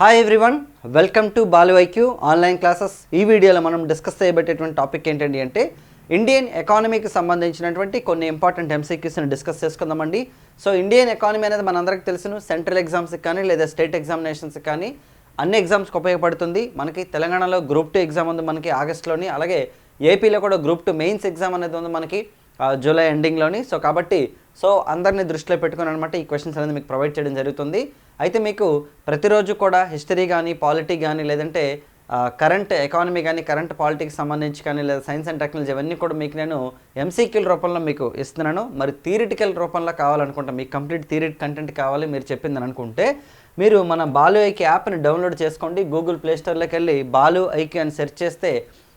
Hi everyone welcome to బాలివైక్యూ online classes ఈ వీడియోలో మనం డిస్కస్ చేయబట్టేటువంటి టాపిక్ ఏంటండి అంటే ఇండియన్ ఎకానమీకి సంబంధించినటువంటి కొన్ని ఇంపార్టెంట్ ఎంసీక్యూస్ని డిస్కస్ చేసుకుందామండి. సో ఇండియన్ ఎకానమీ అనేది మనందరికి తెలుసును. సెంట్రల్ ఎగ్జామ్స్కి కానీ లేదా స్టేట్ ఎగ్జామినేషన్స్కి కానీ అన్ని ఎగ్జామ్స్కి ఉపయోగపడుతుంది. మనకి తెలంగాణలో గ్రూప్ టూ ఎగ్జామ్ ఉంది మనకి ఆగస్ట్లోని. అలాగే ఏపీలో కూడా గ్రూప్ టూ మెయిన్స్ ఎగ్జామ్ అనేది ఉంది మనకి. జూలై ఎండింగ్లోని. సో కాబట్టి సో అందరిని దృష్టిలో పెట్టుకుని అనమాట ఈ క్వశ్చన్స్ అనేది మీకు ప్రొవైడ్ చేయడం జరుగుతుంది. అయితే మీకు ప్రతిరోజు కూడా హిస్టరీ కానీ పాలిటీ కానీ లేదంటే కరెంట్ ఎకానమీ కానీ కరెంట్ పాలిటిక్స్ సంబంధించి కానీ లేదా సైన్స్ అండ్ టెక్నాలజీ ఇవన్నీ కూడా మీకు నేను ఎంసీక్యూల రూపంలో మీకు ఇస్తున్నాను. మరి థియరిటికల్ రూపంలో కావాలనుకుంటా మీకు కంప్లీట్ థియరీ కంటెంట్ కావాలి మీరు చెప్పిందని అనుకుంటే మీరు మన బాలు ఐకి యాప్ని డౌన్లోడ్ చేసుకోండి. గూగుల్ ప్లే స్టోర్లోకి వెళ్ళి బాలు ఐకి అని సెర్చ్ చేస్తే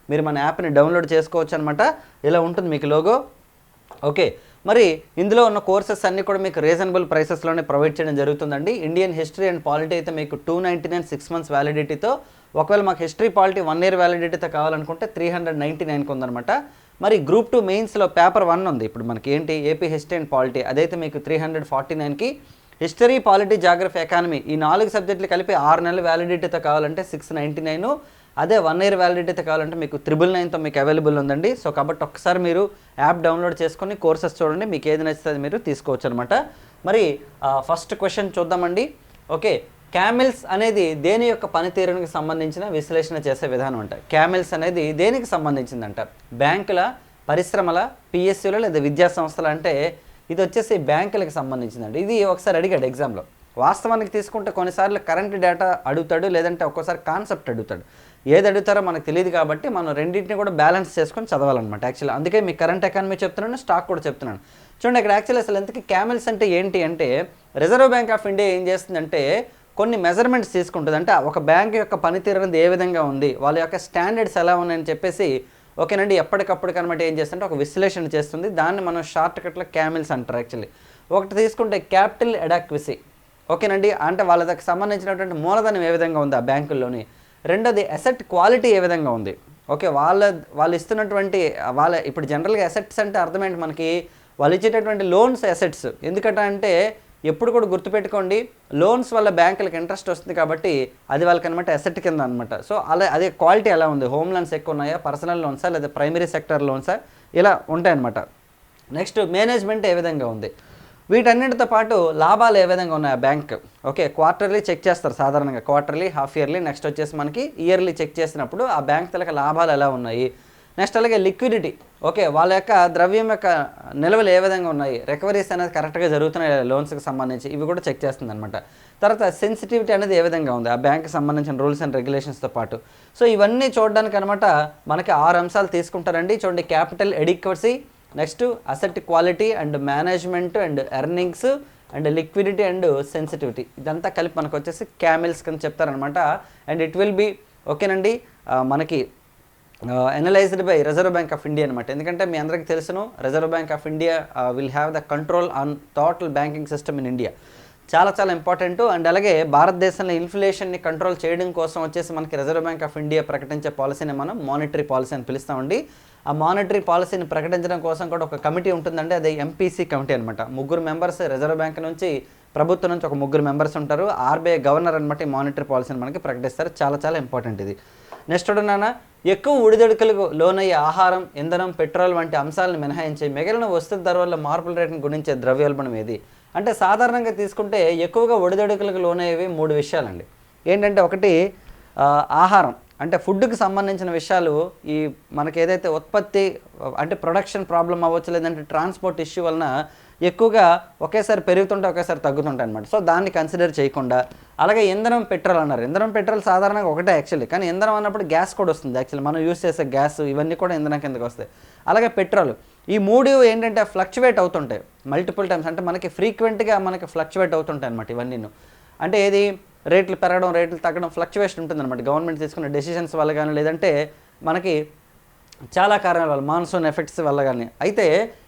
మీరు మన యాప్ని డౌన్లోడ్ చేసుకోవచ్చు అనమాట ఇలా ఉంటుంది మీకు లోగో ఓకే. మరి ఇందులో ఉన్న కోర్సెస్ అన్నీ కూడా మీకు రీజనబుల్ ప్రైసెస్లోనే ప్రొవైడ్ చేయడం జరుగుతుందండి. ఇండియన్ హిస్టరీ అండ్ పాలిటీ అయితే మీకు two ninety nine six months వ్యాలిడిటీతో ఒకవేళ మాకు హిస్టరీ పాలిటీ వన్ ఇయర్ వ్యాలిడిటీతో కావాలనుకుంటే త్రీ హండ్రెడ్ నైంటీ నైన్కి ఉందన్నమాట. మరి గ్రూప్ టూ మెయిన్స్లో పేపర్ వన్ ఉంది. ఇప్పుడు మనకి ఏంటి? ఏపీ హిస్టరీ అండ్ పాలిటీ అదైతే మీకు త్రీ హండ్రెడ్ ఫార్టీ నైన్కి హిస్టరీ పాలిటీ జాగ్రఫీ ఎకానమీ ఈ నాలుగు సబ్జెక్టులు కలిపి ఆరు నెలల వ్యాలిడిటీతో కావాలంటే సిక్స్ నైంటీ నైన్. అదే వన్ ఇయర్ వ్యాలిడిటీతో కావాలంటే మీకు త్రిబుల్ నైన్తో మీకు అవైలబుల్ ఉందండి. సో కాబట్టి ఒకసారి మీరు యాప్ డౌన్లోడ్ చేసుకొని కోర్సెస్ చూడండి. మీకు ఏది నచ్చితే అది మీరు తీసుకోవచ్చు అనమాట మరి ఫస్ట్ క్వశ్చన్ చూద్దామండి. ఓకే క్యామిల్స్ అనేది దేని యొక్క పనితీరునికి సంబంధించిన విశ్లేషణ చేసే విధానం అంట. క్యామిల్స్ అనేది దేనికి సంబంధించిందంట? బ్యాంకుల పరిశ్రమల పిఎస్యుల లేదా విద్యా సంస్థలు అంటే ఇది వచ్చేసి బ్యాంకులకు సంబంధించిందండి. ఇది ఒకసారి అడిగాడు ఎగ్జామ్లో. వాస్తవానికి తీసుకుంటే కొన్నిసార్లు కరెంట్ డేటా అడుగుతాడు లేదంటే ఒక్కోసారి కాన్సెప్ట్ అడుగుతాడు. ఏది అడుగుతారో మనకు తెలియదు కాబట్టి మనం రెండింటిని కూడా బ్యాలెన్స్ చేసుకొని చదవాలన్నమాట యాక్చువల్లీ అందుకే మీ కరెంట్ ఎకానమీ చెప్తున్నాను స్టాక్ కూడా చెప్తున్నాను. చూడండి ఇక్కడ యాక్చువల్లీ అసలు ఎందుకు క్యామెల్స్ అంటే ఏంటి అంటే రిజర్వ్ బ్యాంక్ ఆఫ్ ఇండియా ఏం చేస్తుందంటే కొన్ని మెజర్మెంట్స్ తీసుకుంటుంది అంటే ఒక బ్యాంక్ యొక్క పనితీరు అనేది ఏ విధంగా ఉంది వాళ్ళ యొక్క స్టాండర్డ్స్ ఎలా ఉన్నాయని చెప్పేసి ఓకేనండి ఎప్పటికప్పుడు కనమాట ఏం చేస్తుంటే ఒక విశ్లేషణ చేస్తుంది. దాన్ని మనం షార్ట్ కట్లో క్యామిల్స్ అంటారు యాక్చువల్లీ. ఒకటి తీసుకుంటే క్యాపిటల్ ఎడాక్విసీ ఓకేనండి అంటే వాళ్ళకి సంబంధించినటువంటి మూలధనం ఏ విధంగా ఉంది ఆ బ్యాంకుల్లోని? రెండోది అసెట్ క్వాలిటీ ఏ విధంగా ఉంది? ఓకే వాళ్ళ వాళ్ళు ఇస్తున్నటువంటి వాళ్ళ ఇప్పుడు జనరల్గా అసెట్స్ అంటే అర్థమేంటి మనకి? వాళ్ళు ఇచ్చేటటువంటి లోన్స్ అసెట్స్ ఎందుకంటే అంటే ఎప్పుడు కూడా గుర్తుపెట్టుకోండి లోన్స్ వల్ల బ్యాంకులకు ఇంట్రెస్ట్ వస్తుంది కాబట్టి అది వాళ్ళకి అనమాట అసెట్ కింద అనమాట సో అలా అదే క్వాలిటీ ఎలా ఉంది? హోమ్ లోన్స్ ఎక్కువ ఉన్నాయా? పర్సనల్ లోన్సా? లేదా ప్రైమరీ సెక్టర్ లోన్సా? ఇలా ఉంటాయన్నమాట. నెక్స్ట్ మేనేజ్మెంట్ ఏ విధంగా ఉంది? వీటన్నిటితో పాటు లాభాలు ఏ విధంగా ఉన్నాయి ఆ బ్యాంక్? ఓకే క్వార్టర్లీ చెక్ చేస్తారు సాధారణంగా. క్వార్టర్లీ హాఫ్ ఇయర్లీ నెక్స్ట్ వచ్చేసి మనకి ఇయర్లీ చెక్ చేసినప్పుడు ఆ బ్యాంక్ తలక లాభాలు ఎలా ఉన్నాయి? నెక్స్ట్ అలాగే లిక్విడిటీ. ఓకే వాళ్ళ యొక్క ద్రవ్యం యొక్క నిల్వలు ఏ విధంగా ఉన్నాయి? రికవరీస్ అనేది కరెక్ట్గా జరుగుతున్నాయి? లోన్స్కి సంబంధించి ఇవి కూడా చెక్ చేస్తుంది అనమాట తర్వాత సెన్సిటివిటీ అనేది ఏ విధంగా ఉంది? ఆ బ్యాంక్కి సంబంధించిన రూల్స్ అండ్ రెగ్యులేషన్స్తో పాటు. సో ఇవన్నీ చూడడానికి అనమాట మనకి ఆరు అంశాలు తీసుకుంటారండి. చూడండి capital adequacy next asset quality and management and earnings and liquidity and sensitivity. ఇదంతా కలిపి మనకు వచ్చేసి క్యామిల్స్ కింద చెప్తారనమాట అండ్ ఇట్ విల్ బి ఓకేనండి. మనకి analysed by Reserve Bank of India అనమాట ఎందుకంటే మీ అందరికీ తెలుసును Reserve Bank of India will have the control on total banking system in India చాలా చాలా ఇంపార్టెంట్ అండ్ అలాగే భారతదేశంలో ఇన్ఫ్లేషన్ని కంట్రోల్ చేయడం కోసం వచ్చేసి మనకి రిజర్వ్ బ్యాంక్ ఆఫ్ ఇండియా ప్రకటించే పాలసీని మనం మానిటరీ పాలసీ అని పిలుస్తామండి. ఆ మానిటరీ పాలసీని ప్రకటించడం కోసం కూడా ఒక కమిటీ ఉంటుందండి. అది ఎంపీసీ కమిటీ అనమాట ముగ్గురు మెంబర్స్ రిజర్వ్ బ్యాంక్ నుంచి ప్రభుత్వం నుంచి ఒక ముగ్గురు మెంబర్స్ ఉంటారు. ఆర్బీఐ గవర్నర్ అనమాట ఈ మానిటరీ పాలసీని మనకి ప్రకటిస్తారు. చాలా చాలా ఇంపార్టెంట్ ఇది. నెక్స్ట్ నాన్న. ఎక్కువ ఒడిదొడుకులకు లోనయ్యే ఆహారం ఇంధనం పెట్రోల్ వంటి అంశాలను మినహాయించి మిగిలిన వస్తువుల ధరల మార్పుల రేటును గుణించే ద్రవ్యోల్బణం ఏది అంటే సాధారణంగా తీసుకుంటే ఎక్కువగా ఒడిదొడుకులకు లోనయ్యేవి మూడు విషయాలండి. ఏంటంటే ఒకటి ఆహారం. అంటే ఫుడ్కి సంబంధించిన విషయాలు ఈ మనకి ఏదైతే ఉత్పత్తి అంటే ప్రొడక్షన్ ప్రాబ్లం అవ్వచ్చు లేదంటే ట్రాన్స్పోర్ట్ ఇష్యూ వలన ఎక్కువగా ఒకేసారి పెరుగుతుంటే ఒకేసారి తగ్గుతుంటాయి అనమాట సో దాన్ని కన్సిడర్ చేయకుండా అలాగే ఇంధనం పెట్రోల్ అన్నారు. ఇంధనం పెట్రోల్ సాధారణంగా ఒకటే యాక్చువల్లీ కానీ ఇంధనం అన్నప్పుడు గ్యాస్ కూడా వస్తుంది యాక్చువల్లీ మనం యూస్ చేసే గ్యాస్ ఇవన్నీ కూడా ఇంధనం కిందకి వస్తాయి. అలాగే పెట్రోల్. ఈ మూడు ఏంటంటే ఫ్లక్చువేట్ అవుతుంటాయి. మల్టిపుల్ టైమ్స్ అంటే మనకి ఫ్రీక్వెంట్గా మనకి ఫ్లక్చువేట్ అవుతుంటాయి అనమాట ఇవన్నీ అంటే ఏది? రేట్లు పెరగడం రేట్లు తగ్గడం ఫ్లక్చువేషన్ ఉంటుంది అనమాట గవర్నమెంట్ తీసుకున్న డెసిషన్స్ వల్ల కానీ లేదంటే మనకి చాలా కారణాల వల్ల మాన్సూన్ ఎఫెక్ట్స్ వల్ల కానీ అయితే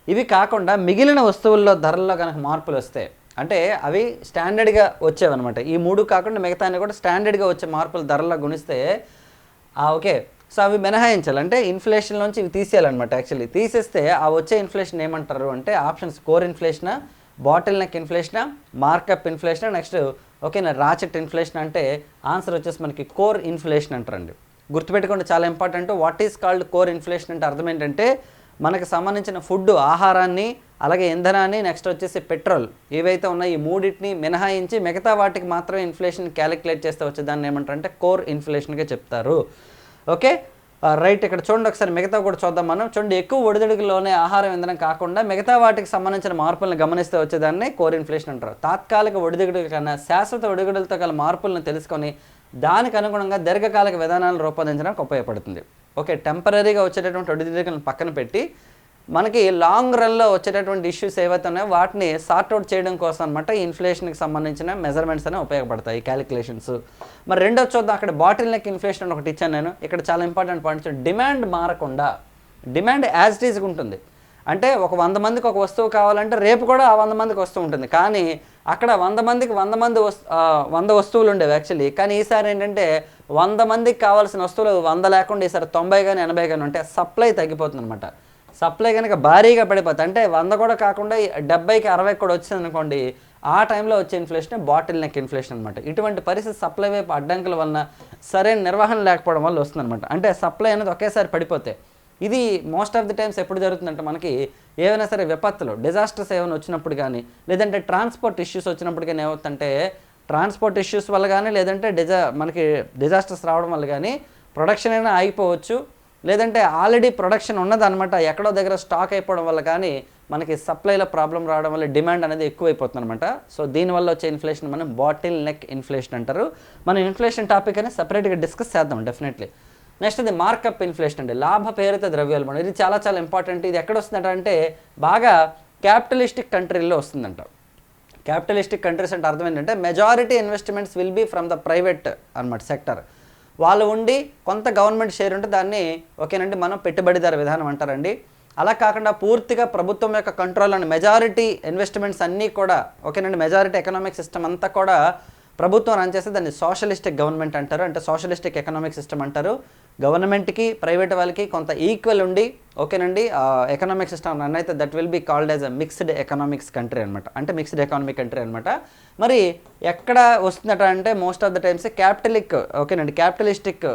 ఇవి కాకుండా మిగిలిన వస్తువుల్లో ధరల్లో కనుక మార్పులు వస్తాయి అంటే అవి స్టాండర్డ్గా వచ్చేవన్నమాట. ఈ మూడు కాకుండా మిగతా కూడా స్టాండర్డ్గా వచ్చే మార్పులు ధరల్లో గుణిస్తే ఆ, ఓకే. సో అవి మినహాయించాలి. అంటే ఇన్ఫ్లేషన్ నుంచి ఇవి తీసేయాలన్నమాట యాక్చువల్లీ. తీసేస్తే ఆ వచ్చే ఇన్ఫ్లేషన్ ఏమంటారు అంటే ఆప్షన్స్ కోర్ ఇన్ఫ్లేషనా బాటిల్ నెక్ ఇన్ఫ్లేషనా మార్కప్ ఇన్ఫ్లేషన్ నెక్స్ట్ ఓకేనా రాచెట్ ఇన్ఫ్లేషన్ అంటే ఆన్సర్ వచ్చేసి మనకి కోర్ ఇన్ఫ్లేషన్ అంటారండి. గుర్తుపెట్టుకోండి చాలా important. What is called core inflation అంటే అర్థం ఏంటంటే మనకు సంబంధించిన ఫుడ్ ఆహారాన్ని అలాగే ఇంధనాన్ని నెక్స్ట్ వచ్చేసి పెట్రోల్. ఏవైతే ఉన్నాయో ఈ మూడింటిని మినహాయించి మిగతా వాటికి మాత్రమే ఇన్ఫ్లేషన్ క్యాలిక్యులేట్ చేస్తే వచ్చే దాన్ని ఏమంటారంటే కోర్ ఇన్ఫ్లేషన్గా చెప్తారు. ఓకే? రైట్ ఇక్కడ చూడండి ఒకసారి మిగతా కూడా చూద్దాం మనం. చూడండి ఎక్కువ ఒడిదుడుకులోనే ఆహారం ఇంధనం కాకుండా మిగతా వాటికి సంబంధించిన మార్పులను గమనిస్తే వచ్చేదాన్ని కోర్ ఇన్ఫ్లేషన్ అంటారు. తాత్కాలిక ఒడిదుడుకుల కన్నా శాశ్వత ఒడిదుడులతో గల మార్పులను తెలుసుకొని దానికి అనుగుణంగా దీర్ఘకాలిక విధానాలను రూపొందించడానికి ఉపయోగపడుతుంది. ఓకే టెంపరీగా వచ్చేటటువంటి ఒడిదుడుకులను పక్కన పెట్టి మనకి లాంగ్ రన్లో వచ్చేటటువంటి ఇష్యూస్ ఏవైతే ఉన్నాయో వాటిని సార్ట్అవుట్ చేయడం కోసం అనమాట ఇన్ఫ్లేషన్కి సంబంధించిన మెజర్మెంట్స్ అనేవి ఉపయోగపడతాయి క్యాలిక్యులేషన్స్ మరి రెండో చూద్దాం అక్కడ బాటిల్ నెక్ ఇన్ఫ్లేషన్ ఒకటి ఇచ్చాను నేను. ఇక్కడ చాలా ఇంపార్టెంట్ పాయింట్స్ డిమాండ్ మారకుండా డిమాండ్ యాజ్ ఇట్ ఈజ్గా ఉంటుంది. అంటే ఒక వంద మందికి ఒక వస్తువు కావాలంటే రేపు కూడా ఆ వంద మందికి వస్తువు ఉంటుంది. కానీ అక్కడ వంద మందికి వంద మంది వస్తు వంద వస్తువులు ఉండేవి యాక్చువల్లీ కానీ ఈసారి ఏంటంటే వంద మందికి కావాల్సిన వస్తువులు వంద లేకుండా ఈసారి తొంభై కానీ ఎనభై కానీ ఉంటే సప్లై తగ్గిపోతుంది అనమాట సప్లై కనుక భారీగా పడిపోతుంది అంటే వంద కూడా కాకుండా డెబ్బైకి అరవై కూడా వచ్చింది అనుకోండి ఆ టైంలో వచ్చే ఇన్ఫ్లేషన్ బాటిల్ నెక్ ఇన్ఫ్లేషన్ అనమాట ఇటువంటి పరిస్థితి సప్లై వైపు అడ్డంకుల వలన సరైన నిర్వహణ లేకపోవడం వల్ల వస్తుందన్నమాట. అంటే సప్లై అనేది ఒకేసారి పడిపోతే ఇది మోస్ట్ ఆఫ్ ది టైమ్స్ ఎప్పుడు జరుగుతుందంటే మనకి ఏవైనా సరే విపత్తులు డిజాస్టర్స్ ఏమైనా వచ్చినప్పుడు కానీ లేదంటే ట్రాన్స్పోర్ట్ ఇష్యూస్ వచ్చినప్పుడు కానీ ఏమవుతుందంటే ట్రాన్స్పోర్ట్ ఇష్యూస్ వల్ల కానీ లేదంటే డిజా మనకి డిజాస్టర్స్ రావడం వల్ల కానీ ప్రొడక్షన్ అయినా ఆగిపోవచ్చు. లేదంటే ఆల్రెడీ ప్రొడక్షన్ ఉన్నదన్నమాట ఎక్కడో దగ్గర స్టాక్ అయిపోవడం వల్ల కానీ మనకి సప్లైలో ప్రాబ్లం రావడం వల్ల డిమాండ్ అనేది ఎక్కువైపోతుంది అనమాట సో దీనివల్ల వచ్చే ఇన్ఫ్లేషన్ మనం బాటిల్ నెక్ ఇన్ఫ్లేషన్ అంటారు. మనం ఇన్ఫ్లేషన్ టాపిక్ అనేది సపరేట్గా డిస్కస్ చేద్దాం డెఫినెట్లీ. నెక్స్ట్ ఇది మార్కప్ ఇన్ఫ్లేషన్ అండి. లాభ పేరుతో ద్రవ్యోల్బణం ఇది చాలా చాలా ఇంపార్టెంట్. ఇది ఎక్కడ వస్తుందంట అంటే బాగా క్యాపిటలిస్టిక్ కంట్రీల్లో వస్తుందంట. క్యాపిటలిస్టిక్ కంట్రీస్ అంటే అర్థం ఏంటంటే majority investments will be from the private అనమాట సెక్టర్ వాళ్ళు ఉండి కొంత గవర్నమెంట్ షేర్ ఉంటే దాన్ని ఓకేనండి మనం పెట్టుబడిదారు విధానం అంటారండి. అలా కాకుండా పూర్తిగా ప్రభుత్వం యొక్క కంట్రోల్ అండ్ మెజారిటీ ఇన్వెస్ట్మెంట్స్ అన్నీ కూడా ఓకేనండి మెజారిటీ ఎకనామిక్ సిస్టమ్ అంతా కూడా ప్రభుత్వం రన్ చేస్తే దాన్ని సోషలిస్టిక్ గవర్నమెంట్ అంటారు. అంటే సోషలిస్టిక్ ఎకనామిక్ సిస్టమ్ అంటారు. గవర్నమెంట్కి ప్రైవేట్ వాళ్ళకి కొంత ఈక్వల్ ఉండి ఓకేనండి ఎకనామిక్ సిస్టమ్ రన్ అయితే that will be called as a mixed economics country అనమాట అంటే మిక్స్డ్ ఎకనామిక్ కంట్రీ అనమాట మరి ఎక్కడ వస్తుందట అంటే మోస్ట్ ఆఫ్ ద టైమ్స్ క్యాపిటలిక్ ఓకేనండి క్యాపిటలిస్టిక్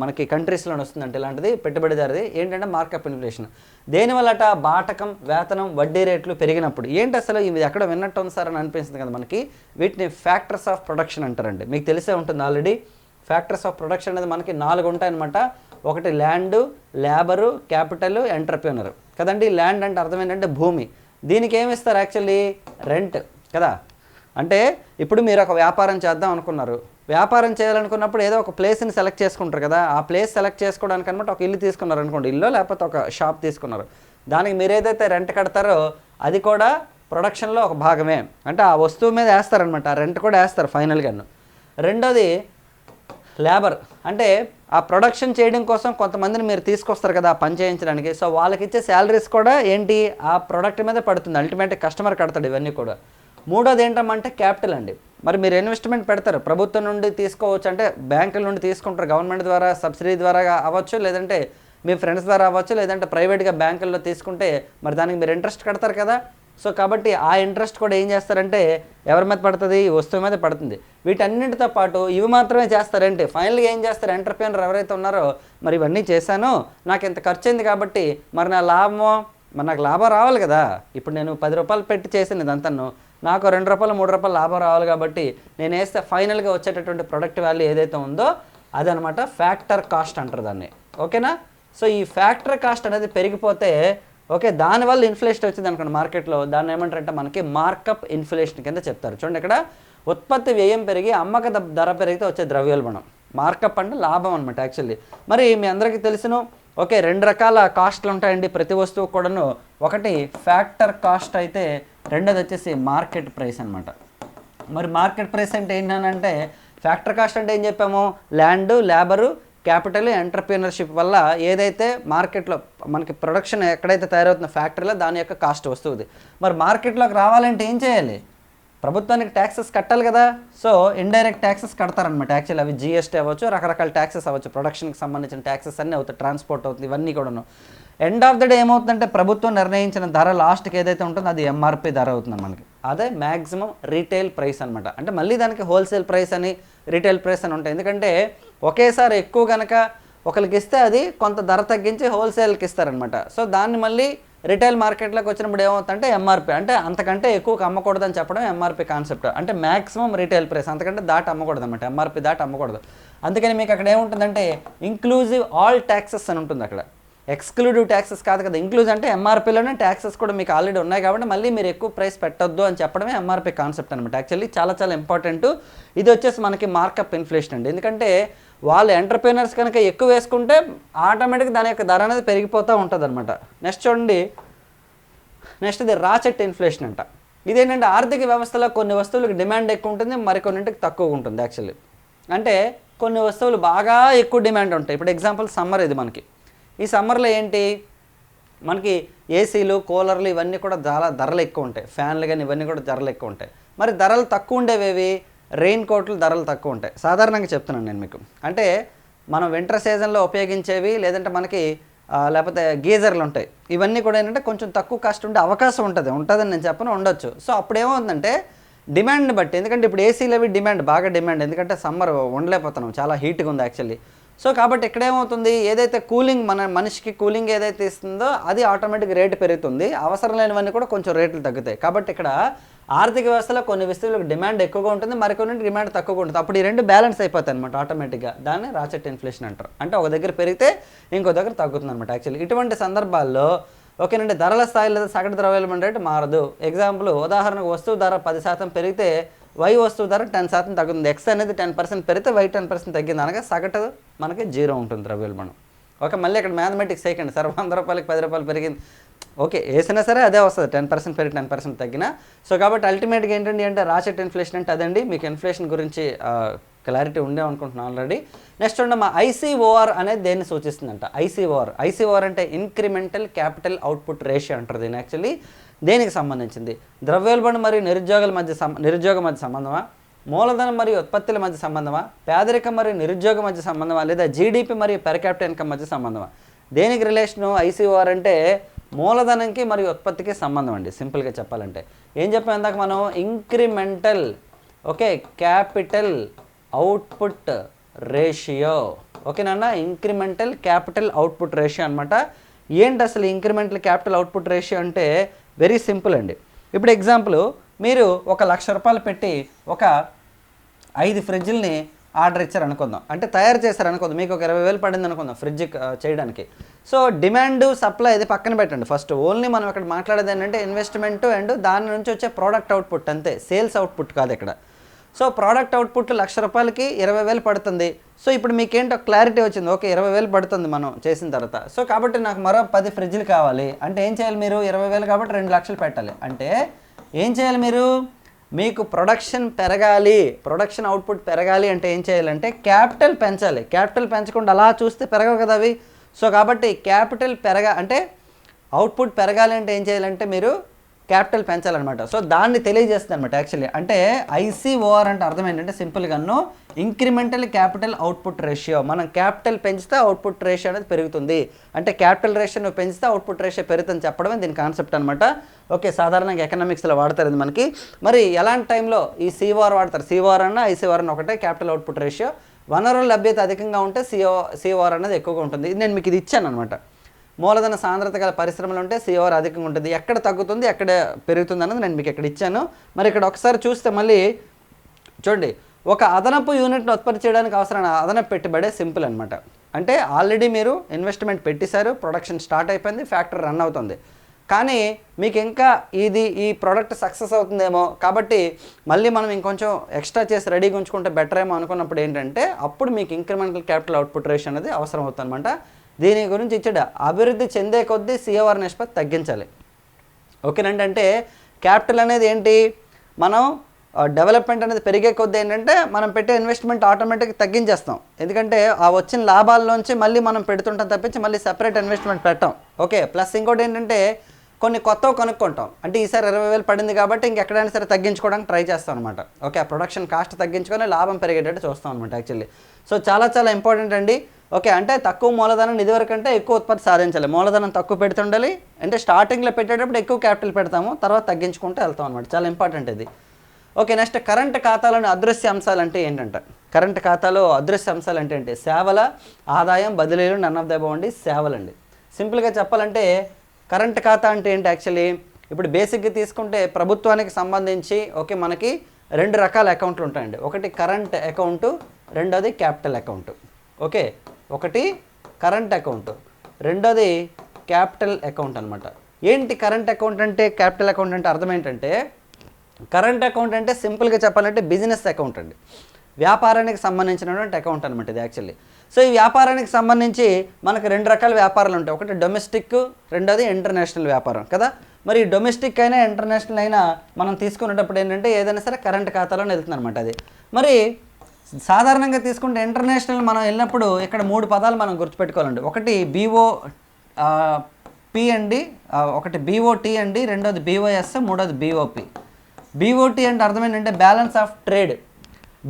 మనకి కంట్రీస్లో వస్తుందంటే. ఇలాంటిది పెట్టుబడిదారిది ఏంటంటే మార్కప్ ఇన్ఫ్లేషన్ దేనివల్లట బాటకం వేతనం వడ్డీ రేట్లు పెరిగినప్పుడు? ఏంటి అసలు ఇవి ఎక్కడ విన్నట్టు ఉంది సార్ అని అనిపిస్తుంది కదా మనకి. వీటిని ఫ్యాక్టర్స్ ఆఫ్ ప్రొడక్షన్ అంటారండి. మీకు తెలిసే ఉంటుంది ఆల్రెడీ ఫ్యాక్టర్స్ ఆఫ్ ప్రొడక్షన్ అనేది మనకి నాలుగు ఉంటాయన్నమాట. ఒకటి ల్యాండ్ లేబరు క్యాపిటల్ ఎంటర్ప్రీనర్ కదండి? ల్యాండ్ అంటే అర్థం ఏంటంటే భూమి. దీనికి ఏమి ఇస్తారు యాక్చువల్లీ? రెంట్. కదా? అంటే ఇప్పుడు మీరు ఒక వ్యాపారం చేద్దాం అనుకున్నారు. వ్యాపారం చేయాలనుకున్నప్పుడు ఏదో ఒక ప్లేస్ని సెలెక్ట్ చేసుకుంటారు కదా? ఆ ప్లేస్ సెలెక్ట్ చేసుకోవడానికి అనమాట ఒక ఇల్లు తీసుకున్నారు అనుకోండి. ఇల్లు లేకపోతే ఒక షాప్ తీసుకున్నారు. దానికి మీరు ఏదైతే రెంట్ కడతారో అది కూడా ప్రొడక్షన్లో ఒక భాగమే. అంటే ఆ వస్తువు మీద వేస్తారనమాట ఆ రెంట్ కూడా వేస్తారు ఫైనల్గాను. రెండోది లేబర్. అంటే ఆ ప్రొడక్షన్ చేయడం కోసం కొంతమందిని మీరు తీసుకొస్తారు కదా పని చేయించడానికి. సో వాళ్ళకి ఇచ్చే శాలరీస్ కూడా ఏంటి? ఆ ప్రోడక్ట్ మీద పడుతుంది. అల్టిమేట్ కస్టమర్ కడతాడు ఇవన్నీ కూడా. మూడోది ఏంటంటే క్యాపిటల్ అండి. మరి మీరు ఇన్వెస్ట్మెంట్ పెడతారు. ప్రభుత్వం నుండి తీసుకోవచ్చు. అంటే బ్యాంకుల నుండి తీసుకుంటారు. గవర్నమెంట్ ద్వారా సబ్సిడీ ద్వారా అవ్వచ్చు. లేదంటే మీ ఫ్రెండ్స్ ద్వారా అవ్వచ్చు. లేదంటే ప్రైవేట్గా బ్యాంకుల్లో తీసుకుంటే మరి దానికి మీరు ఇంట్రెస్ట్ కడతారు కదా. సో కాబట్టి ఆ ఇంట్రెస్ట్ కూడా ఏం చేస్తారంటే ఎవరి మీద పడుతుంది? ఈ వస్తువు మీద పడుతుంది. వీటన్నిటితో పాటు ఇవి మాత్రమే చేస్తారంటే ఫైనల్గా ఏం చేస్తారు? ఎంటర్ప్రీనర్ ఎవరైతే ఉన్నారో మరి ఇవన్నీ చేశాను నాకు ఇంత ఖర్చు అయింది కాబట్టి మరి నా లాభమో? మరి నాకు లాభం రావాలి కదా. ఇప్పుడు నేను పది రూపాయలు పెట్టి చేసిన ఇదంతను. నాకు రెండు రూపాయలు మూడు రూపాయలు లాభం రావాలి కాబట్టి నేను వేస్తే ఫైనల్గా వచ్చేటటువంటి ప్రొడక్ట్ వాల్యూ ఏదైతే ఉందో అదనమాట ఫ్యాక్టర్ కాస్ట్ అంటారు దాన్ని. ఓకేనా? సో ఈ ఫ్యాక్టర్ కాస్ట్ అనేది పెరిగిపోతే ఓకే దానివల్ల ఇన్ఫ్లేషన్ వచ్చింది అనుకోండి మార్కెట్లో దాన్ని ఏమంటారంటే మనకి మార్కప్ ఇన్ఫ్లేషన్ కింద చెప్తారు. చూడండి ఇక్కడ ఉత్పత్తి వ్యయం పెరిగి అమ్మక ధర పెరిగితే వచ్చే ద్రవ్యోల్బణం. మార్కప్ అంటే లాభం అనమాట యాక్చువల్లీ మరి మీ అందరికీ తెలిసిన ఓకే రెండు రకాల కాస్ట్లు ఉంటాయండి ప్రతి వస్తువు కూడాను. ఒకటి ఫ్యాక్టర్ కాస్ట్ అయితే రెండోది వచ్చేసి మార్కెట్ ప్రైస్ అనమాట మరి మార్కెట్ ప్రైస్ అంటే ఏంటంటే ఫ్యాక్టర్ కాస్ట్ అంటే ఏం చెప్పాము? ల్యాండ్ లేబరు క్యాపిటల్ ఎంటర్ప్రీనర్షిప్ వల్ల ఏదైతే మార్కెట్లో మనకి ప్రొడక్షన్ ఎక్కడైతే తయారవుతున్న ఫ్యాక్టరీలో దాని యొక్క కాస్ట్ వస్తుంది. మరి మార్కెట్లోకి రావాలంటే ఏం చేయాలి? ప్రభుత్వానికి ట్యాక్సెస్ కట్టాలి కదా. సో ఇండైరెక్ట్ ట్యాక్సెస్ కడతారనమాట యాక్చువల్లీ అవి జిఎస్టీ అవ్వచ్చు రకరకాల ట్యాక్సెస్ అవ్వచ్చు. ప్రొడక్షన్కి సంబంధించిన ట్యాక్సెస్ అన్నీ అవుతాయి. ట్రాన్స్పోర్ట్ అవుతుంది ఇవన్నీ కూడాను. ఎండ్ ఆఫ్ ద డే ఏమవుతుందంటే ప్రభుత్వం నిర్ణయించిన ధర లాస్ట్కి ఏదైతే ఉంటుందో అది ఎంఆర్పి ధర అవుతుంది మనకి. అదే మ్యాక్సిమం రీటైల్ ప్రైస్ అనమాట అంటే మళ్ళీ దానికి హోల్సేల్ ప్రైస్ అని రీటైల్ ప్రైస్ అని ఉంటాయి. ఎందుకంటే ఒకేసారి ఎక్కువ కనుక ఒకరికి ఇస్తే అది కొంత ధర తగ్గించి హోల్సేల్కి ఇస్తారనమాట. సో దాన్ని మళ్ళీ రిటైల్ మార్కెట్లోకి వచ్చినప్పుడు ఏమవుతుందంటే ఎంఆర్పి అంటే అంతకంటే ఎక్కువ అమ్మకూడదని చెప్పడం ఎంఆర్పి కాన్సెప్ట్. అంటే మ్యాక్సిమం రీటైల్ ప్రైస్ అంతకంటే దాటి అమ్మకూడదు అనమాట ఎంఆర్పి దాటి అమ్మకూడదు. అందుకని మీకు అక్కడ ఏముంటుందంటే ఇంక్లూజివ్ ఆల్ ట్యాక్సెస్ అని ఉంటుంది అక్కడ. ఎక్స్క్లూడివ్ ట్యాక్సెస్ కాదు కదా ఇంక్లూజ్ అంటే ఎంఆర్పీలోనే ట్యాక్సెస్ కూడా మీకు ఆల్రెడీ ఉన్నాయి కాబట్టి మళ్ళీ మీరు ఎక్కువ ప్రైస్ పెట్టొద్దు అని చెప్పడమే ఎంఆర్పీ కాన్సెప్ట్ అనమాట. యాక్చువల్లీ చాలా చాలా ఇంపార్టెంట్ ఇది వచ్చేసి మనకి మార్కప్ ఇన్ఫ్లేషన్ అండి. ఎందుకంటే వాళ్ళు ఎంటర్ప్రీనర్స్ కనుక ఎక్కువ వేసుకుంటే ఆటోమేటిక్గా దాని యొక్క ధర అనేది పెరిగిపోతూ ఉంటుంది అనమాట నెక్స్ట్ చూడండి. నెక్స్ట్ ఇది రాచెట్ ఇన్ఫ్లేషన్ అంట. ఇదేంటంటే ఆర్థిక వ్యవస్థలో కొన్ని వస్తువులకు డిమాండ్ ఎక్కువ ఉంటుంది మరికొన్నింటికి తక్కువ ఉంటుంది యాక్చువల్లీ అంటే కొన్ని వస్తువులు బాగా ఎక్కువ డిమాండ్ ఉంటాయి. ఇప్పుడు ఎగ్జాంపుల్ సమ్మర్ ఇది మనకి. ఈ సమ్మర్లో ఏంటి? మనకి ఏసీలు కూలర్లు ఇవన్నీ కూడా చాలా ధరలు ఎక్కువ ఉంటాయి. ఫ్యాన్లు కానీ ఇవన్నీ కూడా ధరలు ఎక్కువ ఉంటాయి. మరి ధరలు తక్కువ ఉండేవేవి? రెయిన్ కోట్లు ధరలు తక్కువ ఉంటాయి సాధారణంగా చెప్తున్నాను నేను మీకు. అంటే మనం వింటర్ సీజన్లో ఉపయోగించేవి లేదంటే మనకి లేకపోతే గీజర్లు ఉంటాయి. ఇవన్నీ కూడా ఏంటంటే కొంచెం తక్కువ కాస్ట్ ఉండే అవకాశం ఉంటుంది. ఉంటుందని నేను చెప్పను ఉండొచ్చు. సో అప్పుడు ఏమవుతుందంటే డిమాండ్ని బట్టి ఎందుకంటే ఇప్పుడు ఏసీలు అవి డిమాండ్ బాగా డిమాండ్ ఎందుకంటే సమ్మర్ ఉండలేకపోతున్నాం. చాలా హీట్గా ఉంది యాక్చువల్లీ సో కాబట్టి ఇక్కడేమవుతుంది ఏదైతే కూలింగ్ మన మనిషికి కూలింగ్ ఏదైతే ఇస్తుందో అది ఆటోమేటిక్ రేటు పెరుగుతుంది. అవసరం లేనివన్నీ కూడా కొంచెం రేట్లు తగ్గుతాయి. కాబట్టి ఇక్కడ ఆర్థిక వ్యవస్థలో కొన్ని వస్తువులకు డిమాండ్ ఎక్కువగా ఉంటుంది. మరికొన్ని డిమాండ్ తక్కువగా ఉంటుంది. అప్పుడు ఈ రెండు బ్యాలెన్స్ అయిపోతాయి అనమాట ఆటోమేటిక్గా. దాన్ని రాచెట్ ఇన్ఫ్లేషన్ అంటారు. అంటే ఒక దగ్గర పెరిగితే ఇంకో దగ్గర తగ్గుతుంది అనమాట యాక్చువల్లీ. ఇటువంటి సందర్భాల్లో ఓకేనండి ధరల స్థాయి లేదా సగటు ద్రవ్యోల్బణం రేటు మారదు. ఎగ్జాంపుల్ ఉదాహరణకు వస్తువు ధర పది శాతం పెరిగితే వై వస్తువు ధర టెన్ శాతం తగ్గుతుంది. ఎక్స్ అనేది టెన్ పర్సెంట్ పెరిగితే వై టెన్ పర్సెంట్ తగ్గింది అనగా సగటు మనకి జీరో ఉంటుంది ద్రవ్యోల్బణం. ఓకే మళ్ళీ ఇక్కడ మ్యాథమెటిక్స్ చేయకండి. సార్ వంద రూపాయలకి పది రూపాయలు పెరిగింది. ఓకే వేసినా సరే అదే వస్తుంది. టెన్ పర్సెంట్ పెరిగి టెన్ పర్సెంట్ తగ్గినా. సో కాబట్టి అల్టిమేట్గా ఏంటండి అంటే రాచెట్ ఇన్ఫ్లేషన్ అంటే అదండి. మీకు ఇన్ఫ్లేషన్ గురించి క్లారిటీ ఉండే అనుకుంటున్నాను ఆల్రెడీ నెక్స్ట్ ఉండే మా ఐసీఓఆర్ అనేది దేన్ని సూచిస్తుందంట? ఐసీఓఆర్ ఐసీఓఆర్ అంటే ఇన్క్రిమెంటల్ క్యాపిటల్ అవుట్పుట్ రేషియో అంటారు దీన్ని యాక్చువల్లీ దేనికి సంబంధించింది? ద్రవ్యోల్బణం మరియు నిరుద్యోగుల మధ్య సం నిరుద్యోగం మధ్య సంబంధమా? మూలధనం మరియు ఉత్పత్తుల మధ్య సంబంధమా? పేదరికం మరియు నిరుద్యోగం మధ్య సంబంధమా? లేదా జీడిపి మరియు పెర్ క్యాపిటల్ ఇన్కమ్ మధ్య సంబంధమా? దేనికి రిలేషను ఐసీఓఆర్ అంటే మూలధనంకి మరియు ఉత్పత్తికి సంబంధం అండి. సింపుల్గా చెప్పాలంటే. ఏం చెప్పాం ఇందాక మనం? Incremental okay capital output ratio ఓకేనా ఇంక్రిమెంటల్ క్యాపిటల్ అవుట్పుట్ రేషియో అనమాట ఏంటి అసలు ఇంక్రిమెంటల్ క్యాపిటల్ అవుట్పుట్ రేషియో అంటే? వెరీ సింపుల్ అండి. ఇప్పుడు ఎగ్జాంపుల్ మీరు ఒక లక్ష రూపాయలు పెట్టి ఒక ఐదు ఫ్రిడ్జ్ని ఆర్డర్ ఇచ్చారు అనుకుందాం అంటే తయారు చేశారు అనుకుందాం మీకు ఒక ఇరవై వేలు పడింది అనుకుందాం ఫ్రిడ్జ్ చేయడానికి. సో డిమాండ్ సప్లై అది పక్కన పెట్టండి. ఫస్ట్ ఓన్లీ మనం ఇక్కడ మాట్లాడేది ఏంటంటే ఇన్వెస్ట్మెంట్ అండ్ దాని నుంచి వచ్చే ప్రోడక్ట్ అవుట్పుట్ అంతే. సేల్స్ అవుట్పుట్ కాదు ఇక్కడ. సో ప్రోడక్ట్ అవుట్పుట్ లక్ష రూపాయలకి ఇరవై వేలు పడుతుంది. సో ఇప్పుడు మీకేంటో క్లారిటీ వచ్చింది. ఓకే ఇరవై వేలు పడుతుంది మనం చేసిన తర్వాత. సో కాబట్టి నాకు మరో పది ఫ్రిడ్జ్లు కావాలి. అంటే ఏం చేయాలి మీరు? ఇరవై వేలు కాబట్టి రెండు లక్షలు పెట్టాలి. అంటే ఏం చేయాలి మీరు? మీకు ప్రొడక్షన్ పెరగాలి. ప్రొడక్షన్ అవుట్పుట్ పెరగాలి అంటే ఏం చేయాలంటే క్యాపిటల్ పెంచాలి. క్యాపిటల్ పెంచకుండా అలా చూస్తే పెరగవు కదా అవి. సో కాబట్టి క్యాపిటల్ పెరగ అంటే అవుట్పుట్ పెరగాలి అంటే ఏం చేయాలంటే మీరు క్యాపిటల్ పెంచాలన్నమాట. సో దాన్ని తెలియజేస్తుంది అనమాట యాక్చువల్లీ అంటే ఐసీఓఆర్ అంటే అర్థం ఏంటంటే సింపుల్గాను ఇంక్రిమెంటల్ క్యాపిటల్ అవుట్పుట్ రేషియో మనం క్యాపిటల్ పెంచితే అవుట్పుట్ రేషియో అనేది పెరుగుతుంది. అంటే క్యాపిటల్ రేషియో నువ్వు పెంచితే అవుట్పుట్ రేషియో పెరుగుతుంది చెప్పడమే దీని కాన్సెప్ట్ అనమాట ఓకే సాధారణంగా ఎకనామిక్స్లో వాడతారు ఇది మనకి. మరి ఎలాంటి టైంలో ఈ సీఓఆర్ వాడతారు? సీఓఆర్ అన్న ఐసీఓఆర్ అన్న ఒకటే క్యాపిటల్ అవుట్పుట్ రేషియో వనరుల లభ్యత అధికంగా ఉంటే సిఓ సిఓఆర్ అనేది ఎక్కువగా ఉంటుంది. నేను మీకు ఇది ఇచ్చాను అనమాట మూలధన సాంద్రత గల పరిశ్రమలు ఉంటే సిఓఆర్ అధికంగా ఉంటుంది. ఎక్కడ తగ్గుతుంది ఎక్కడ పెరుగుతుంది అన్నది నేను మీకు ఇక్కడ ఇచ్చాను. మరి ఇక్కడ ఒకసారి చూస్తే మళ్ళీ చూడండి ఒక అదనపు యూనిట్ను ఉత్పత్తి చేయడానికి అవసరమైన అదనపు పెట్టుబడే సింపుల్ అనమాట అంటే ఆల్రెడీ మీరు ఇన్వెస్ట్మెంట్ పెట్టేశారు ప్రొడక్షన్ స్టార్ట్ అయిపోయింది ఫ్యాక్టరీ రన్ అవుతుంది. కానీ మీకు ఇంకా ఇది ఈ ప్రోడక్ట్ సక్సెస్ అవుతుందేమో కాబట్టి మళ్ళీ మనం ఇంకొంచెం ఎక్స్ట్రా చేసి రెడీగా ఉంచుకుంటే బెటర్ ఏమో అనుకున్నప్పుడు ఏంటంటే అప్పుడు మీకు ఇంక్రిమెంటల్ క్యాపిటల్ అవుట్పుట్ రేషియో అనేది అవసరం అవుతుంది అనమాట దీని గురించి ఇచ్చాడు. అభివృద్ధి చెందే కొద్దీ సిఓఆర్ నిష్పత్తి తగ్గించాలి. ఓకేనండి అంటే క్యాపిటల్ అనేది ఏంటి? మనం డెవలప్మెంట్ అనేది పెరిగే కొద్దీ ఏంటంటే మనం పెట్టే ఇన్వెస్ట్మెంట్ ఆటోమేటిక్గా తగ్గించేస్తాం. ఎందుకంటే ఆ వచ్చిన లాభాల్లోంచి మళ్ళీ మనం పెడుతుంటాం తప్పించి మళ్ళీ సెపరేట్ ఇన్వెస్ట్మెంట్ పెట్టాం. ఓకే ప్లస్ ఇంకోటి ఏంటంటే కొన్ని కొత్తవి కొనుక్కుంటాం. అంటే ఈసారి ఇరవై వేలు పడింది కాబట్టి ఇంకెక్కడైనా సరే తగ్గించుకోవడానికి ట్రై చేస్తాం అనమాట ఓకే ఆ ప్రొడక్షన్ కాస్ట్ తగ్గించుకొని లాభం పెరిగేటట్టు చూస్తాం అనమాట యాక్చువల్లీ సో చాలా చాలా ఇంపార్టెంట్ అండి. ఓకే అంటే తక్కువ మూలధనం ఇదివరకంటే ఎక్కువ ఉత్పత్తి సాధించాలి. మూలధనం తక్కువ పెడుతుండాలి అంటే స్టార్టింగ్లో పెట్టేటప్పుడు ఎక్కువ క్యాపిటల్ పెడతాము తర్వాత తగ్గించుకుంటూ వెళ్తాం అనమాట చాలా ఇంపార్టెంట్ ఇది. ఓకే నెక్స్ట్ కరెంట్ ఖాతాలోని అదృశ్య అంశాలు అంటే ఏంటంట కరెంట్ ఖాతాలో అదృశ్య అంశాలు అంటే ఏంటి? సేవల ఆదాయం బదిలీలు నన్ ఆఫ్ ద అండి సేవలండి. సింపుల్గా చెప్పాలంటే కరెంట్ ఖాతా అంటే ఏంటి యాక్చువల్లీ ఇప్పుడు బేసిక్గా తీసుకుంటే ప్రభుత్వానికి సంబంధించి ఓకే మనకి రెండు రకాల అకౌంట్లు ఉంటాయండి. ఒకటి కరెంట్ అకౌంట్ రెండోది క్యాపిటల్ అకౌంట్ ఓకే ఒకటి కరెంట్ అకౌంట్. రెండోది క్యాపిటల్ అకౌంట్ అనమాట ఏంటి కరెంట్ అకౌంట్ అంటే క్యాపిటల్ అకౌంట్ అంటే అర్థం ఏంటంటే కరెంట్ అకౌంట్ అంటే సింపుల్గా చెప్పాలంటే బిజినెస్ అకౌంట్ అండి. వ్యాపారానికి సంబంధించినటువంటి అకౌంట్ అనమాట ఇది యాక్చువల్లీ. సో ఈ వ్యాపారానికి సంబంధించి మనకు రెండు రకాల వ్యాపారాలు ఉంటాయి. ఒకటి డొమెస్టిక్ రెండోది ఇంటర్నేషనల్ వ్యాపారం కదా. మరి డొమెస్టిక్ అయినా ఇంటర్నేషనల్ అయినా మనం తీసుకునేటప్పుడు ఏంటంటే ఏదైనా సరే కరెంట్ ఖాతాలో వెళ్తుంది అనమాట అది. మరి సాధారణంగా తీసుకుంటే ఇంటర్నేషనల్ మనం వెళ్ళినప్పుడు ఇక్కడ మూడు పదాలు మనం గుర్తుపెట్టుకోవాలండి. ఒకటి బీఓ పి అండి ఒకటి బీఓటీ అండి రెండోది బీఓఎస్ మూడోది బీఓపి బీఓటీ అంటే అర్థమేంటంటే బ్యాలెన్స్ ఆఫ్ ట్రేడ్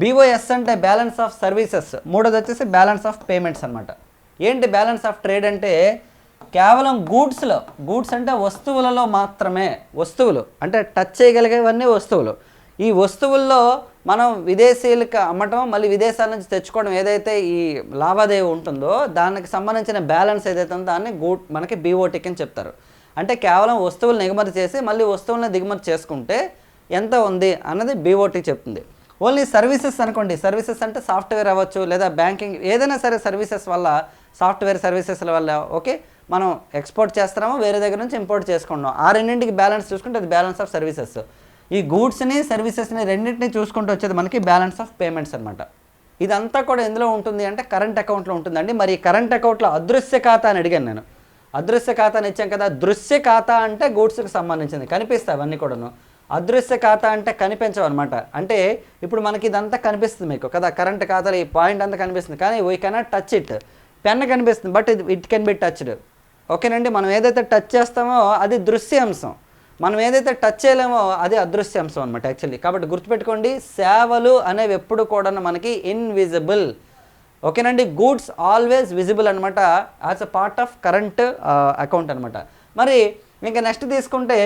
బీఓఎస్ అంటే బ్యాలెన్స్ ఆఫ్ సర్వీసెస్ మూడోది వచ్చేసి బ్యాలెన్స్ ఆఫ్ పేమెంట్స్ అనమాట ఏంటి బ్యాలెన్స్ ఆఫ్ ట్రేడ్ అంటే కేవలం గూడ్స్లో గూడ్స్ అంటే వస్తువులలో మాత్రమే వస్తువులు అంటే టచ్ చేయగలిగేవన్నీ వస్తువులు. ఈ వస్తువుల్లో మనం విదేశీయులకు అమ్మటం మళ్ళీ విదేశాల నుంచి తెచ్చుకోవడం ఏదైతే ఈ లావాదేవీ ఉంటుందో దానికి సంబంధించిన బ్యాలెన్స్ ఏదైతే ఉందో దాన్ని గూ మనకి బీఓటిక్ అని చెప్తారు. అంటే కేవలం వస్తువులను ఎగుమతి చేసి మళ్ళీ వస్తువులను దిగుమతి చేసుకుంటే ఎంత ఉంది అన్నది బీఓటీ చెప్తుంది. ఓన్లీ సర్వీసెస్ అనుకోండి సర్వీసెస్ అంటే సాఫ్ట్వేర్ అవ్వచ్చు లేదా బ్యాంకింగ్ ఏదైనా సరే సర్వీసెస్ వల్ల సాఫ్ట్వేర్ సర్వీసెస్ల వల్ల ఓకే మనం ఎక్స్పోర్ట్ చేస్తున్నాము వేరే దగ్గర నుంచి ఇంపోర్ట్ చేసుకుంటున్నాం. ఆ రెండింటికి బ్యాలెన్స్ చూసుకుంటే అది బ్యాలెన్స్ ఆఫ్ సర్వీసెస్. ఈ గూడ్స్ని సర్వీసెస్ని రెండింటిని చూసుకుంటూ వచ్చేది మనకి బ్యాలెన్స్ ఆఫ్ పేమెంట్స్ అనమాట ఇదంతా కూడా ఎందులో ఉంటుంది అంటే కరెంట్ అకౌంట్లో ఉంటుందండి. మరి కరెంట్ అకౌంట్లో అదృశ్య ఖాతా అని అడిగాను నేను. అదృశ్య ఖాతాని ఇచ్చాం కదా దృశ్య ఖాతా అంటే గూడ్స్కి సంబంధించింది. కనిపిస్తాయి అవన్నీ కూడాను. అదృశ్య ఖాతా అంటే కనిపించవు అనమాట అంటే ఇప్పుడు మనకి ఇదంతా కనిపిస్తుంది మీకు కదా కరెంట్ ఖాతాలో ఈ పాయింట్ అంతా కనిపిస్తుంది. కానీ we cannot touch it. Pen కనిపిస్తుంది but it can be touched. ఓకేనండి? మనం ఏదైతే టచ్ చేస్తామో అది దృశ్య అంశం. మనం ఏదైతే టచ్ చేయలేమో అది అదృశ్య అంశం అనమాట యాక్చువల్లీ కాబట్టి గుర్తుపెట్టుకోండి సేవలు అనేవి ఎప్పుడు కూడా మనకి ఇన్విజిబుల్ ఓకేనండి? గూడ్స్ ఆల్వేస్ విజిబుల్ అనమాట as a part of current account అనమాట మరి ఇంకా నెక్స్ట్ తీసుకుంటే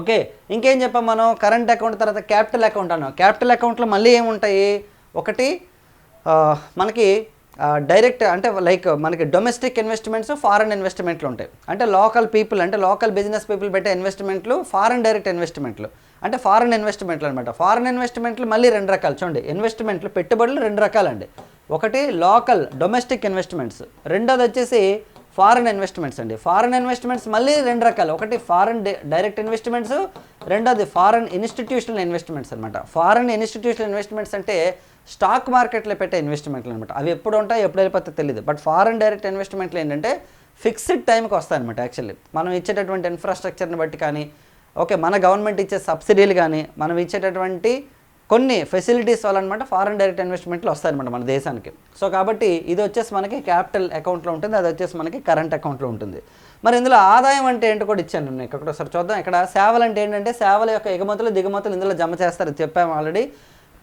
ఓకే ఇంకేం చెప్పాం మనం? కరెంట్ అకౌంట్ తర్వాత క్యాపిటల్ అకౌంట్ అన్నాం. క్యాపిటల్ అకౌంట్లో మళ్ళీ ఏముంటాయి? ఒకటి uh, మనకి డైరెక్ట్ అంటే లైక్ మనకి డొమెస్టిక్ ఇన్వెస్ట్మెంట్స్ ఫారెన్ ఇన్వెస్ట్మెంట్లు ఉంటాయి. అంటే లోకల్ పీపుల్ అంటే లోకల్ బిజినెస్ పీపుల్ పెట్టే ఇన్వెస్ట్మెంట్లు ఫారెన్ డైరెక్ట్ ఇన్వెస్ట్మెంట్లు అంటే ఫారెన్ ఇన్వెస్ట్మెంట్లు అనమాట ఫారెన్ ఇన్వెస్ట్మెంట్లు మళ్ళీ రెండు రకాలు. చూడండి ఇన్వెస్ట్మెంట్లు పెట్టుబడులు రెండు రకాలండి. ఒకటి లోకల్ డొమెస్టిక్ ఇన్వెస్ట్మెంట్స్ రెండోది వచ్చేసి ఫారెన్ ఇన్వెస్ట్మెంట్స్ అండి. ఫారెన్ ఇన్వెస్ట్మెంట్స్ మళ్ళీ రెండు రకాలు. ఒకటి ఫారెన్ డైరెక్ట్ ఇన్వెస్ట్మెంట్స్ రెండోది ఫారెన్ ఇన్స్టిట్యూషనల్ ఇన్వెస్ట్మెంట్స్ అనమాట ఫారెన్ ఇన్స్టిట్యూషనల్ ఇన్వెస్ట్మెంట్స్ అంటే స్టాక్ మార్కెట్లో పెట్టే ఇన్వెస్ట్మెంట్లు అనమాట అవి ఎప్పుడు ఉంటాయి ఎప్పుడు వెళ్ళిపోతే తెలియదు బట్ ఫారెన్ డైరెక్ట్ ఇన్వెస్ట్మెంట్లు ఏంటంటే ఫిక్స్డ్ టైంకి వస్తాయన్నమాట యాక్చువల్లీ. మనం ఇచ్చేటటువంటి ఇన్ఫ్రాస్ట్రక్చర్ని బట్టి కానీ ఓకే మన గవర్నమెంట్ ఇచ్చే సబ్సిడీలు కానీ మనం ఇచ్చేటటువంటి కొన్ని ఫెసిలిటీస్ వల్ల అనమాట ఫారెన్ డైరెక్ట్ ఇన్వెస్ట్మెంట్లు వస్తాయన్నమాట మన దేశానికి. సో కాబట్టి ఇది వచ్చేసి మనకి క్యాపిటల్ అకౌంట్లో ఉంటుంది. అది వచ్చేసి మనకి కరెంట్ అకౌంట్లో ఉంటుంది. మరి ఇందులో ఆదాయం అంటే ఏంటో కూడా ఇచ్చాను నేను. ఇక్కడ ఒకసారి చూద్దాం. ఇక్కడ సేవలు అంటే ఏంటంటే సేవల యొక్క ఎగుమతులు దిగుమతులు ఇందులో జమ చేస్తారు. చెప్పాము ఆల్రెడీ.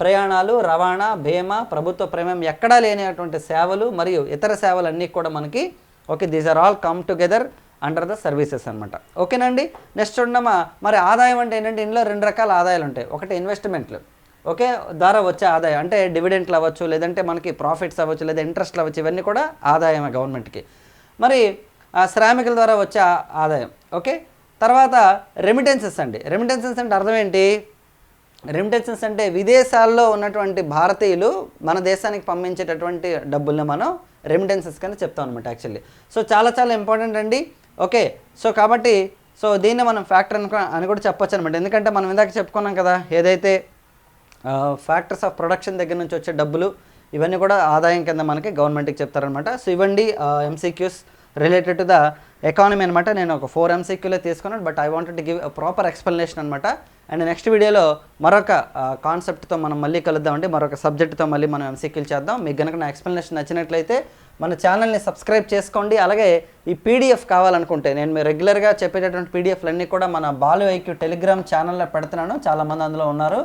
ప్రయాణాలు రవాణా భీమా ప్రభుత్వ ప్రమేయం ఎక్కడా లేనటువంటి సేవలు మరియు ఇతర సేవలు అన్నీ కూడా మనకి okay these are all come together under the services అనమాట ఓకేనండి? నెక్స్ట్ చూడమ్మా మరి ఆదాయం అంటే ఏంటంటే ఇందులో రెండు రకాల ఆదాయాలు ఉంటాయి. ఒకటి ఇన్వెస్ట్మెంట్లు ఓకే? ద్వారా వచ్చే ఆదాయం. అంటే డివిడెంట్లు అవ్వచ్చు లేదంటే మనకి ప్రాఫిట్స్ అవ్వచ్చు లేదా ఇంట్రెస్ట్లు అవ్వచ్చు ఇవన్నీ కూడా ఆదాయమే గవర్నమెంట్కి మరి ఆ శ్రామికుల ద్వారా వచ్చే ఆదాయం. ఓకే? తర్వాత రెమిటెన్సెస్ అండి. రెమిటెన్సెస్ అంటే అర్థం ఏంటి? రెమిటెన్సెన్స్ అంటే విదేశాల్లో ఉన్నటువంటి భారతీయులు మన దేశానికి పంపించేటటువంటి డబ్బుల్ని మనం రెమిటెన్సెస్ కింద చెప్తాం అనమాట యాక్చువల్లీ సో చాలా చాలా ఇంపార్టెంట్ అండి. ఓకే సో కాబట్టి సో దీన్ని మనం ఫ్యాక్టర్ అనుకో అని కూడా చెప్పొచ్చు అనమాట ఎందుకంటే మనం ఇందాక చెప్పుకున్నాం కదా ఏదైతే ఫ్యాక్టర్స్ ఆఫ్ ప్రొడక్షన్ దగ్గర నుంచి వచ్చే డబ్బులు ఇవన్నీ కూడా ఆదాయం కింద మనకి గవర్నమెంట్కి చెప్తారనమాట సో ఇవ్వండి MCQs related to the economy అనమాట నేను ఒక ఫోర్ ఎంసీక్యూలే తీసుకున్నాను but I wanted to give proper explanation అనమాట అండ్ నెక్స్ట్ వీడియోలో మరొక కాన్సెప్ట్తో మనం మళ్ళీ కలుద్దామండి మరొక సబ్జెక్ట్తో మళ్ళీ మనం ఎంసీక్యూలు చేద్దాం. మీకు కనుక నా ఎక్స్ప్లెనేషన్ నచ్చినట్లయితే మన ఛానల్ని సబ్స్క్రైబ్ చేసుకోండి. అలాగే ఈ పీడిఎఫ్ కావాలనుకుంటే నేను మీరు రెగ్యులర్గా చెప్పేటటువంటి పీడిఎఫ్లు అన్నీ కూడా మన బాలు ఐక్యూ టెలిగ్రామ్ ఛానల్లో పెడుతున్నాను. చాలామంది అందులో ఉన్నారు.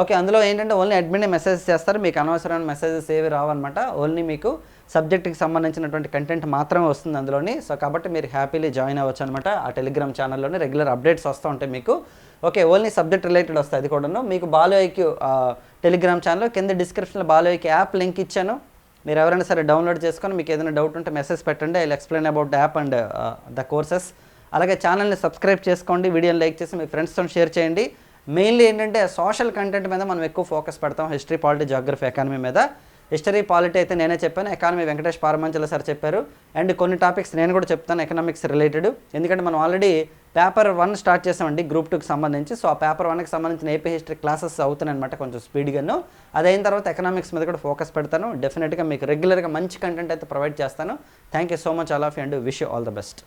ఓకే అందులో ఏంటంటే ఓన్లీ అడ్మిన్ మెసేజ్ చేస్తారు. మీకు అనవసరమైన మెసేజెస్ ఏవి రావన్నమాట. ఓన్లీ మీకు సబ్జెక్ట్కి సంబంధించినటువంటి కంటెంట్ మాత్రమే వస్తుంది అందులోని. సో కాబట్టి మీరు హ్యాపీలీ జాయిన్ అవ్వచ్చు అనమాట ఆ టెలిగ్రామ్ ఛానల్లోనే రెగ్యులర్ అప్డేట్స్ వస్తూ ఉంటాయి మీకు. ఓకే ఓన్లీ సబ్జెక్ట్ రిలేటెడ్ వస్తాయి అది కూడాను. మీకు బాలోఐక్యూ టెలిగ్రామ్ ఛానల్ కింద డిస్క్రిప్షన్లో బాలోఐక్యూ యాప్ లింక్ ఇచ్చాను. మీరు ఎవరైనా సరే డౌన్లోడ్ చేసుకొని మీకు ఏదైనా డౌట్ ఉంటే మెసేజ్ పెట్టండి. I explain about app and the courses. అలాగే ఛానల్ని సబ్స్క్రైబ్ చేసుకోండి. వీడియోని లైక్ చేసి మీ ఫ్రెండ్స్తో షేర్ చేయండి. మెయిన్లీ ఏంటంటే సోషల్ కంటెంట్ మీద మనం ఎక్కువ ఫోకస్ పెడతాం. హిస్టరీ పాలిటీ జాగ్రఫీ ఎకానమీ మీద. హిస్టరీ పాలిటీ అయితే నేనే చెప్పాను. ఎకానమీ వెంకటేష్ పారమంచల సార్ చెప్పారు. అండ్ కొన్ని టాపిక్స్ నేను కూడా చెప్తాను ఎకనామిక్స్ రిలేటెడ్ ఎందుకంటే మనం ఆల్రెడీ పేపర్ వన్ స్టార్ట్ చేసామండి గ్రూప్ టూకి సంబంధించి. సో ఆ పేపర్ వన్కి సంబంధించిన ఏపీ హిస్టరీ క్లాసెస్ అవుతున్నాయి అనమాట కొంచెం స్పీడ్గాను అదైన తర్వాత ఎకనామిక్స్ మీద కూడా ఫోకస్ పెడతాను. డెఫినెట్గా మీకు రెగ్యులర్గా మంచి కంటెంట్ అయితే ప్రొవైడ్ చేస్తాను. Thank you so much all of and wish all the best